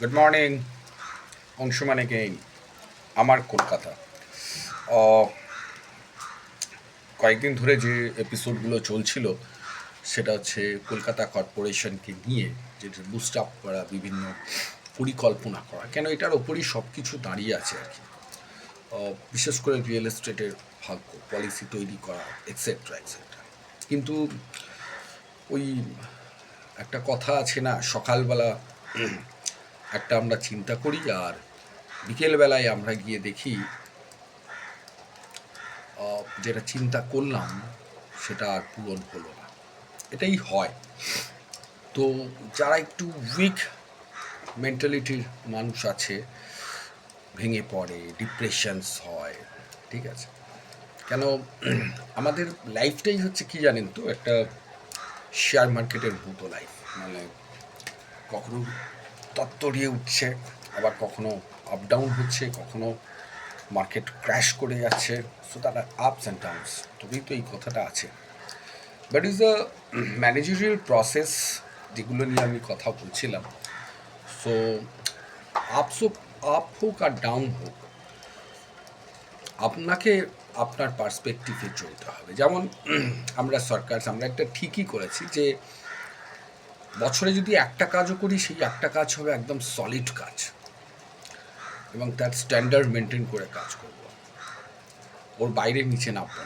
Good morning Anshuman again আমার কলকাতা কয়েকদিন ধরে যে এপিসোডগুলো চলছিল, সেটা হচ্ছে কলকাতা কর্পোরেশনকে নিয়ে যেটা বুস্ট আপ করা, বিভিন্ন পরিকল্পনা করা, কেন এটার ওপরই সব কিছু দাঁড়িয়ে আছে আর কি। বিশেষ করে রিয়েল এস্টেটের ভাগ্য পলিসি তৈরি করা এক্সেট্রা এক্সেট্রা কিন্তু ওই একটা কথা আছে না, সকালবেলা একটা আমরা চিন্তা করি, আর বিকেলবেলায় আমরা গিয়ে দেখি যেটা চিন্তা করলাম সেটা আর পূরণ হলো না। এটাই হয়। তো যারা একটু উইক মেন্টালিটির মানুষ আছে, ভেঙে পড়ে ডিপ্রেশনস হয়, ঠিক আছে? কেন, আমাদের লাইফটাই হচ্ছে কি জানেন তো? একটা শেয়ার মার্কেটের মতো লাইফ মানে কখনো তত্তরিয়ে উঠছে, আবার কখনো আপ ডাউন হচ্ছে, কখনো মার্কেট ক্র্যাশ করে যাচ্ছে। সো তারা আপস অ্যান্ড ডাউনস তবেই তো এই কথাটা আছে। But is the managerial process যেগুলো নিয়ে আমি কথা বলছিলাম। সো আপস আপ হোক আর ডাউন হোক, আপনাকে আপনার পার্সপেক্টিভে চলতে হবে। যেমন, আমরা সরকার, আমরা একটা ঠিকই করেছি যে বছরে যদি একটা কাজও করি, সেই একটা কাজ হবে একদম সলিড কাজ। এবং তার স্ট্যান্ডার্ড মেনটেন করে কাজ করব। ওর বাইরে নিচে নামব।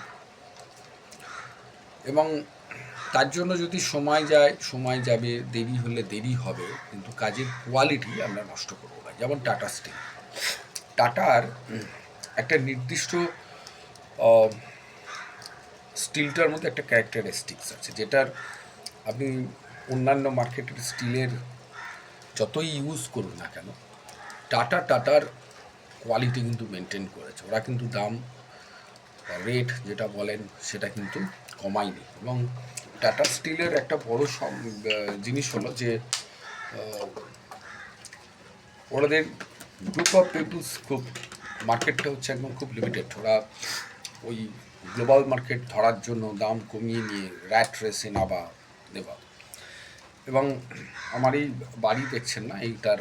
এবং তার জন্য যদি সময় যায়, সময় যাবে, দেরি হলে দেরি হবে, কিন্তু কাজের কোয়ালিটি আমরা নষ্ট করব না। যেমন টাটা স্টিল টাটার একটা নির্দিষ্ট স্টিলটার মধ্যে একটা ক্যারেক্টারিস্টিক্স আছে, যেটার আপনি অন্যান্য মার্কেটের স্টিলের যতই ইউজ করুন না কেন, টাটা টাটার কোয়ালিটি কিন্তু মেনটেন করেছে। ওরা কিন্তু দাম রেট যেটা বলেন, সেটা কিন্তু কমায়নি। এবং টাটা স্টিলের একটা বড় জিনিস হলো যে ওদের গ্রুপ অফ পিপুলস খুব মার্কেটটা হচ্ছে একদম খুব লিমিটেড ওরা ওই গ্লোবাল মার্কেট ধরার জন্য দাম কমিয়ে নিয়ে র্যাট রেসে নাবা দেওয়া এবং আমার এই বাড়ি দেখছেন না, এইটার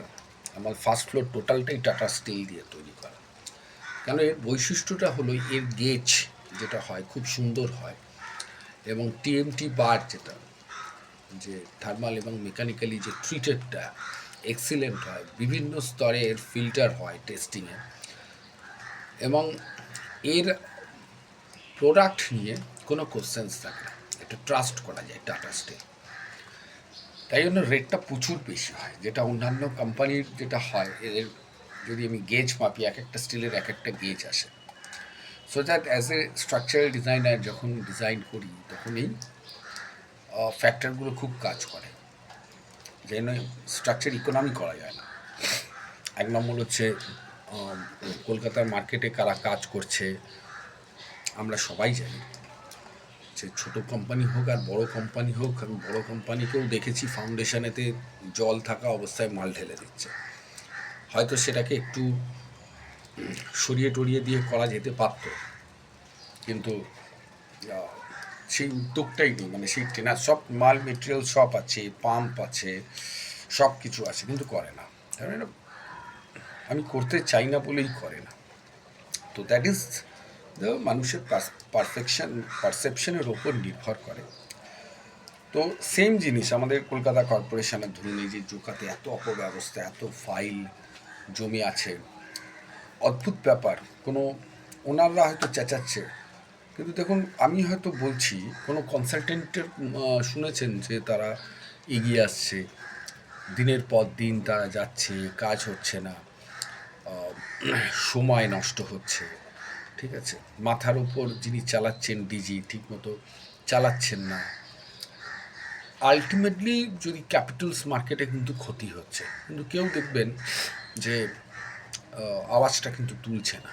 আমার ফার্স্ট ফ্লোর টোটালটাই টাটা স্টিল দিয়ে তৈরি করা। কেন এর বৈশিষ্ট্যটা হলো এর গেজ যেটা হয়, খুব সুন্দর হয় এবং টিএমটি বার যেটা, যে থার্মাল এবং মেকানিক্যালি যে ট্রিটেডটা এক্সিলেন্ট হয়, বিভিন্ন স্তরে এর ফিল্টার হয় টেস্টিংয়ে এবং এর প্রোডাক্ট নিয়ে কোনো কোশ্চেন্স থাকে না, এটা ট্রাস্ট করা যায় টাটা স্টিল তাই জন্য রেটটা প্রচুর বেশি হয়। যেটা অন্যান্য কোম্পানির যেটা হয়, এদের যদি আমি গেজ মাপি, এক একটা স্টিলের এক একটা গেজ আসে। So that as a structural designer যখন ডিজাইন করি তখন এই ফ্যাক্টরগুলো খুব কাজ করে। যেন স্ট্রাকচার ইকোনমি করা যায় না। এক নম্বর হচ্ছে কলকাতার মার্কেটে কারা কাজ করছে, আমরা সবাই জানি। যে ছোট কোম্পানি হোক আর বড় কোম্পানি হোক, আমি বড় কোম্পানিকেও দেখেছি ফাউন্ডেশনেতে জল থাকা অবস্থায় মাল ঢেলে দিচ্ছে। হয়তো সেটাকে একটু সরিয়ে টরিয়ে দিয়ে করা যেতে পারত। কিন্তু সেই উদ্যোগটাই নেই মানে সেই ট্রেনার, সব মাল মেটেরিয়াল সব আছে পাম্প আছে, সব কিছু আছে, কিন্তু করে না। তার মানে আমি করতে চাই না বলেই করে না। তো দ্যাট ইজ দ্য মানুষের পারফেকশন পারসেপশনের ওপর নির্ভর করে। তো সেম জিনিস আমাদের কলকাতা কর্পোরেশনের ধরুন এই যে জোকাতে এত অপব্যবস্থা, এত ফাইল জমি আছে। অদ্ভুত ব্যাপার, কোনো ওনাররা হয়তো চেঁচাচ্ছে। কিন্তু দেখুন, আমি হয়তো বলছি, কোনো কনসালটেন্টের শুনেছেন যে তারা এগিয়ে আসছে। দিনের পর দিন তারা যাচ্ছে, কাজ হচ্ছে না। সময় নষ্ট হচ্ছে। ঠিক আছে? মাথার উপর যিনি চালাচ্ছেন ডিজি ঠিকমতো চালাচ্ছেন না। আলটিমেটলি যদি ক্যাপিটালস মার্কেটে কিন্তু ক্ষতি হচ্ছে, কিন্তু কেউ দেখবেন যে আওয়াজটা কিন্তু তুলছে না।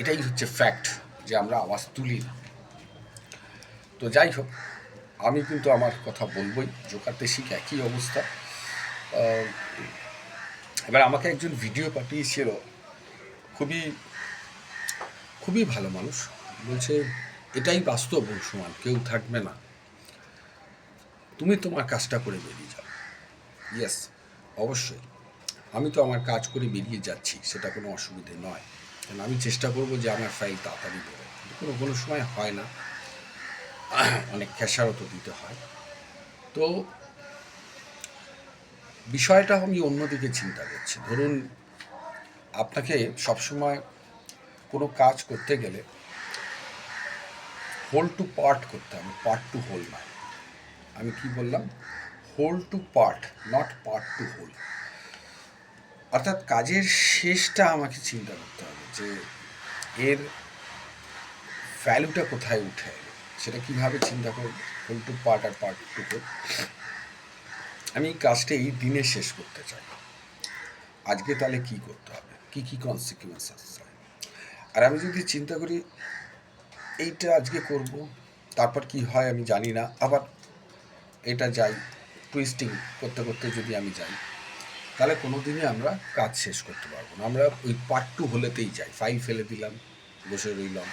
এটাই হচ্ছে ফ্যাক্ট যে আমরা আওয়াজ তুলি না। তো যাই হোক, আমি কিন্তু আমার কথা বলবই জোকাতে শিখ একই অবস্থা। এবার আমাকে একজন ভিডিও পাঠিয়েছিল, খুবই খুবই ভালো মানুষ। বলছে, এটাই বাস্তব সমান, কেউ থাকবে না। তুমি তোমার কাজটা করে বেরিয়ে যাও। ইয়েস অবশ্যই। আমি তো আমার কাজ করে বেরিয়ে যাচ্ছি, সেটা কোনো অসুবিধে নয়। কারণ আমি চেষ্টা করব যে আমার ফাইল তাড়াতাড়ি বেরোয় কোনো কোনো সময় হয় না। অনেক খেসারত দিতে হয়। তো বিষয়টা আমি অন্যদিকে চিন্তা করছি। ধরুন, আপনাকে সবসময় কোনো কাজ করতে গেলে হোল টু পার্ট করতে হবে পার্ট টু হোল নয় আমি কি বললাম? Whole to part not part to whole অর্থাৎ কাজের শেষটা আমাকে চিন্তা করতে হবে যে এর ভ্যালুটা কোথায় উঠে সেটা কীভাবে চিন্তা করব? হোল টু পার্ট আর পার্ট টু হোল আমি এই কাজটা এই দিনে শেষ করতে চাই। আজকে তাহলে কি করতে হবে? কি কি কনসিকুয়েন্স আসছে আর আমি যদি চিন্তা করি, এইটা আজকে করব, তারপর কি হয় আমি জানি না, আবার এটা যাই টুইস্টিং করতে করতে যদি আমি যাই, তাহলে কোনো দিনই আমরা কাজ শেষ করতে পারব না। আমরা ওই পার্ট টু হলেতেই যাই ফাইল ফেলে দিলাম, বসে রইলাম।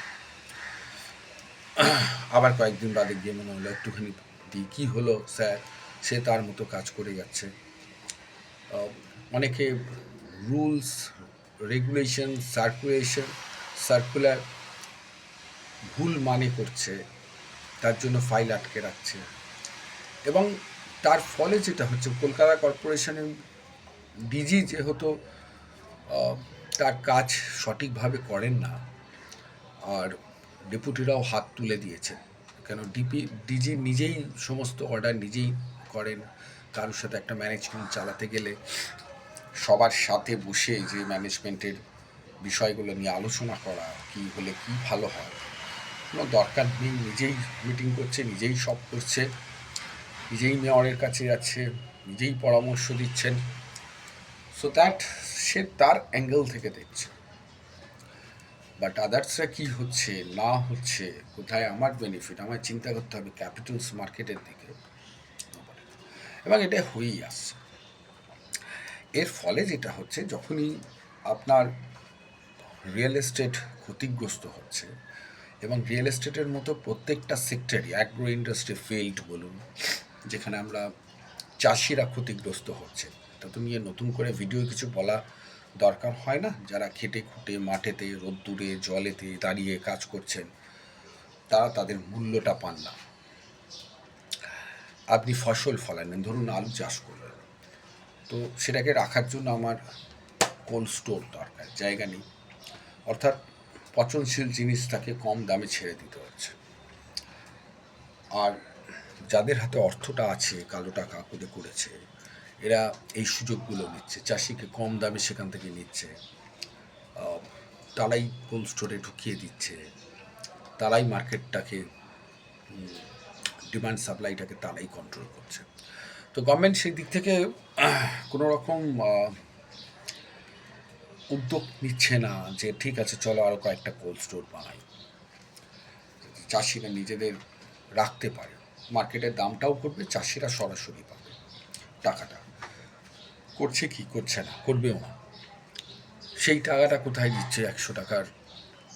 আবার কয়েকদিন বাদে গিয়ে মনে হলো, একটুখানি দিই কী হলো স্যার, সে তার মতো কাজ করে যাচ্ছে। অনেকে রুলস রেগুলেশন সার্কুলেশন সার্কুলার ভুল মানে করছে, তার জন্য ফাইল আটকে রাখছে। এবং তার ফলে যেটা হচ্ছে, কলকাতা কর্পোরেশনের ডিজি যেহেতু তার কাজ সঠিকভাবে করেন না, আর ডেপুটিরাও হাত তুলে দিয়েছে কেন? ডিপি ডিজি নিজেই সমস্ত অর্ডার নিজেই করেন। কারোর সাথে একটা ম্যানেজমেন্ট চালাতে গেলে সবার সাথে বসে যে ম্যানেজমেন্টের বিষয়গুলো নিয়ে আলোচনা করা, কি হলে কি ভালো হয়? কোনো দরকার নেই, নিজেই মিটিং করছে, নিজেই সব করছে, নিজেই মেয়রের কাছে যাচ্ছে, নিজেই পরামর্শ দিচ্ছেন। সো দ্যাট সে তার অ্যাঙ্গেল থেকে দেখছে। বাট আদার্সরা কি হচ্ছে, না হচ্ছে, কোথায় আমার বেনিফিট আমার চিন্তা করতে হবে ক্যাপিটালস মার্কেটের দিকে। এবং এটা হয়েই আসছে। এর ফলে যেটা হচ্ছে, যখনই আপনার রিয়েল এস্টেট ক্ষতিগ্রস্ত হচ্ছে এবং রিয়েল এস্টেটের মতো প্রত্যেকটা সেক্টরই অ্যাগ্রো ইন্ডাস্ট্রি ফিল্ড বলুন, যেখানে আমরা চাষিরা ক্ষতিগ্রস্ত হচ্ছে। তা নিয়ে নতুন করে ভিডিও কিছু বলা দরকার হয় না? যারা খেটে খুঁটে মাঠেতে, রোদ্দুরে, জলেতে দাঁড়িয়ে কাজ করছেন, তারা তাদের মূল্যটা পান না। আপনি ফসল ফলালেন, ধরুন আলু চাষ করলেন। তো সেটাকে রাখার জন্য আমার কোল্ড স্টোর দরকার? জায়গা নেই। অর্থাৎ পচনশীল জিনিসটাকে কম দামে ছেড়ে দিতে হচ্ছে। আর যাদের হাতে অর্থটা আছে, কালো টাকা করে করেছে, এরা এই সুযোগগুলো নিচ্ছে। চাষিকে কম দামে সেখান থেকে নিচ্ছে। তারাই কোল্ড স্টোরে ঢুকিয়ে দিচ্ছে। তারাই মার্কেটটাকে ডিমান্ড সাপ্লাইটাকে তারাই কন্ট্রোল করছে। তো গভর্নমেন্ট সেই দিক থেকে কোনো রকম উদ্যোগ নিচ্ছে না যে, ঠিক আছে, চলো আরও কয়েকটা কোল্ড স্টোর বানাই। চাষিরা নিজেদের রাখতে পারে। মার্কেটের দামটাও করবে, চাষিরা সরাসরি পাবে। টাকাটা করছে কি, করছে না, করবেও না। সেই টাকাটা কোথায় দিচ্ছে? একশো টাকার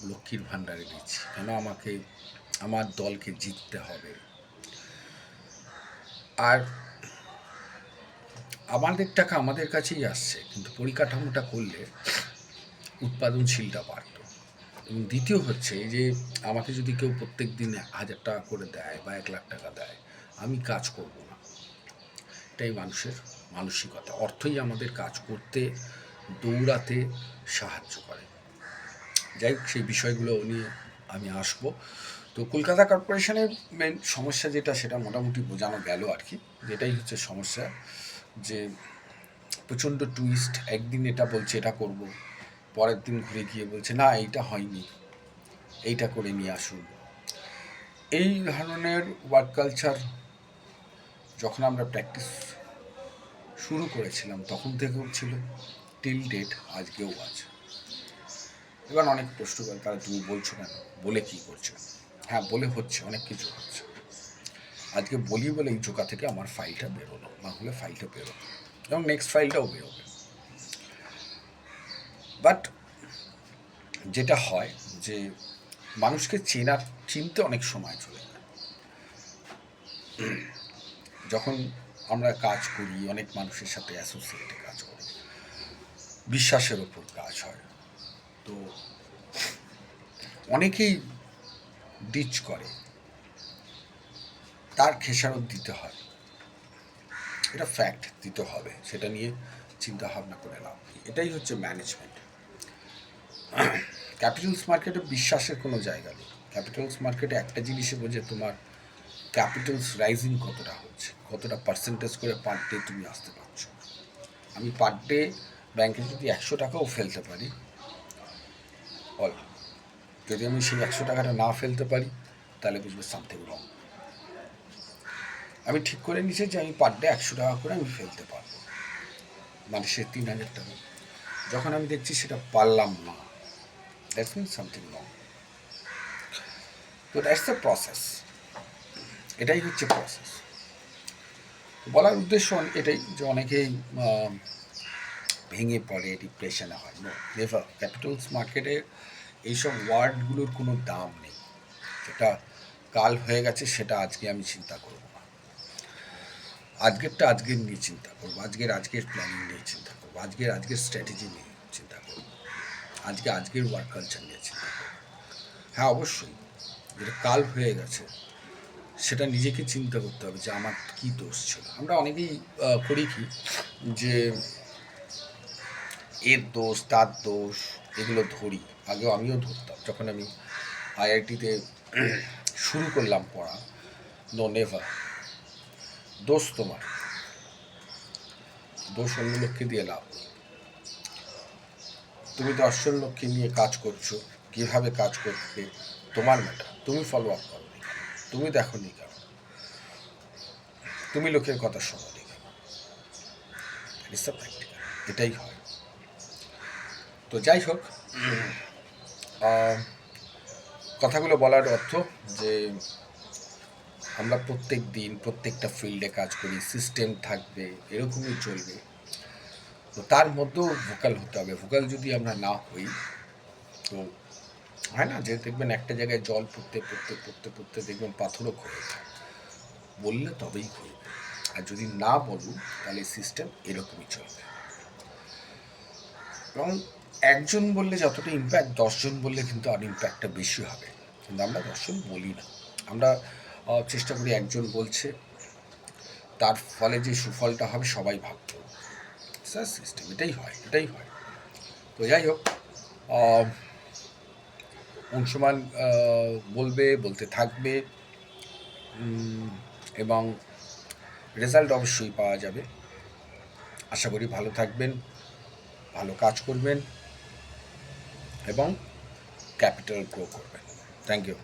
লক্ষ্মীর ভাণ্ডারে দিচ্ছি। কেন আমাকে, আমার দলকে জিততে হবে? আর আমাদের টাকা আমাদের কাছেই আসছে, কিন্তু পরিকাঠামোটা করলে উৎপাদনশীলটা বাড়ত। এবং দ্বিতীয় হচ্ছে যে আমাকে যদি কেউ প্রত্যেক দিন হাজার টাকা করে দেয় বা এক লাখ টাকা দেয়, আমি কাজ করব না। এটাই মানুষের মানসিকতা। অর্থই আমাদের কাজ করতে, দৌড়াতে সাহায্য করে। যাই হোক, সেই বিষয়গুলো নিয়ে আমি আসব। তো কলকাতা কর্পোরেশনের মেন সমস্যা যেটা, সেটা মোটামুটি বোঝানো গেল আর কি। যেটাই হচ্ছে সমস্যা। যে প্রচণ্ড টুইস্ট একদিন এটা বলছে, এটা করব, পরের দিন ঘুরে গিয়ে বলছে, না, এইটা হয়নি, এইটা করে নিয়ে আসুন। এই ধরনের ওয়ার্ক কালচার যখন আমরা প্র্যাকটিস শুরু করেছিলাম, তখন থেকেও ছিল টিল ডেট আজকেও আছে। এবার অনেক প্রশ্ন করে তারা তুমি বলছো কেন? বলে কি করছ? হ্যাঁ বলে হচ্ছে, অনেক কিছু হচ্ছে। আজকে বলি বলে এই জোকা থেকে আমার ফাইলটা বেরোলো, না হলে ফাইলটা বেরোলো এবং নেক্সট ফাইলটাও বেরোবে। বাট যেটা হয় যে মানুষকে চেনার, চিনতে অনেক সময় চলে যায়। যখন আমরা কাজ করি, অনেক মানুষের সাথে অ্যাসোসিয়েটে কাজ করি, বিশ্বাসের ওপর কাজ হয়। তো অনেকেই ডিচ করে। তার খেসারত দিতে হয়। এটা ফ্যাক্ট দিতে হবে। সেটা নিয়ে চিন্তা ভাবনা করে লাভ। এটাই হচ্ছে ম্যানেজমেন্ট ক্যাপিটালস মার্কেটে বিশ্বাসের কোনো জায়গা নেই। ক্যাপিটালস মার্কেটে একটা জিনিসে বোঝে তোমার ক্যাপিটালস রাইজিং কতটা হচ্ছে, কতটা পার্সেন্টেজ করে পার ডে তুমি আসতে পারছ। আমি পার ডে ব্যাংকে যদি একশো টাকাও ফেলতে পারি, বল, যদি আমি সেই একশো টাকাটা না ফেলতে পারি, তাহলে বুঝবে সামথিং রং আমি ঠিক করে নিয়েছি যে আমি পার ডে একশো টাকা করে আমি ফেলতে পারব। মানে সে তিন হাজার টাকা। যখন আমি দেখছি সেটা পারলাম না দ্যাটস মিন সামথিং রং তো দ্যাটস দ্য প্রসেস এটাই হচ্ছে প্রসেস বলার উদ্দেশ্য এটাই যে অনেকেই ভেঙে পড়ে ডিপ্রেশনে হয়। নো নেভার ক্যাপিটালস মার্কেটে এইসব ওয়ার্ডগুলোর কোনো দাম নেই। যেটা কাল হয়ে গেছে, সেটা আজকে আমি চিন্তা করব। না আজকেরটা আজকের নিয়ে চিন্তা করব। আজকের আজকের প্ল্যানিং নিয়ে চিন্তা করব। আজকের আজকের স্ট্র্যাটেজি নিয়ে চিন্তা করব। আজকে আজকের ওয়ার্ক কালচার নিয়ে চিন্তা করব। হ্যাঁ অবশ্যই। যেটা কাল হয়ে গেছে, সেটা নিজেকে চিন্তা করতে হবে যে আমার কী দোষ ছিল। আমরা অনেকেই করি কি যে এর দোষ, তার দোষ, এগুলো ধরি। আগেও আমিও ধরতাম। যখন আমি আইআইটিতে শুরু করলাম পড়া নো নেভার দোষ তোমার। দোষ অন্য লোককে দিয়ে লাভ নেই। তুমি দশজন লোককে নিয়ে কাজ করছ, কীভাবে কাজ করতে তোমার ম্যাটার তুমি ফলো আপ করো তুমি দেখো নি কেন? তুমি লোকের কথা শোনো নি কেন. এটাই হয়। তো যাই হোক কথাগুলো বলার অর্থ যে আমরা প্রত্যেক দিন প্রত্যেকটা ফিল্ডে কাজ করি সিস্টেম থাকবে, এরকমই চলবে। তো তার মধ্যেও ভোকাল হতে হবে। ভোকাল যদি আমরা না হই, তো হয় না? যে দেখবেন একটা জায়গায় জল পড়তে পড়তে পড়তে পড়তে দেখবেন পাথরও ক্ষয়ে বললে তবেই ক্ষয়বে আর যদি না বলুন, তাহলে সিস্টেম এরকমই চলবে। এবং একজন বললে যতটা ইম্প্যাক্ট দশজন বললে কিন্তু আর ইম্প্যাক্টটা বেশি হবে। কিন্তু আমরা দশজন বলি না। আমরা চেষ্টা করি একজন বলছে, তার ফলে যে সুফলটা হবে সবাই ভাবত স্যার সিস্টেম এটাই হয় এটাই হয়। তো যাই হোক অংশমান বলবে, বলতে থাকবে এবং রেজাল্ট অবশ্যই পাওয়া যাবে। আশা করি ভালো থাকবেন, ভালো কাজ করবেন, এবং ক্যাপিটাল গ্রো করবেন। Thank you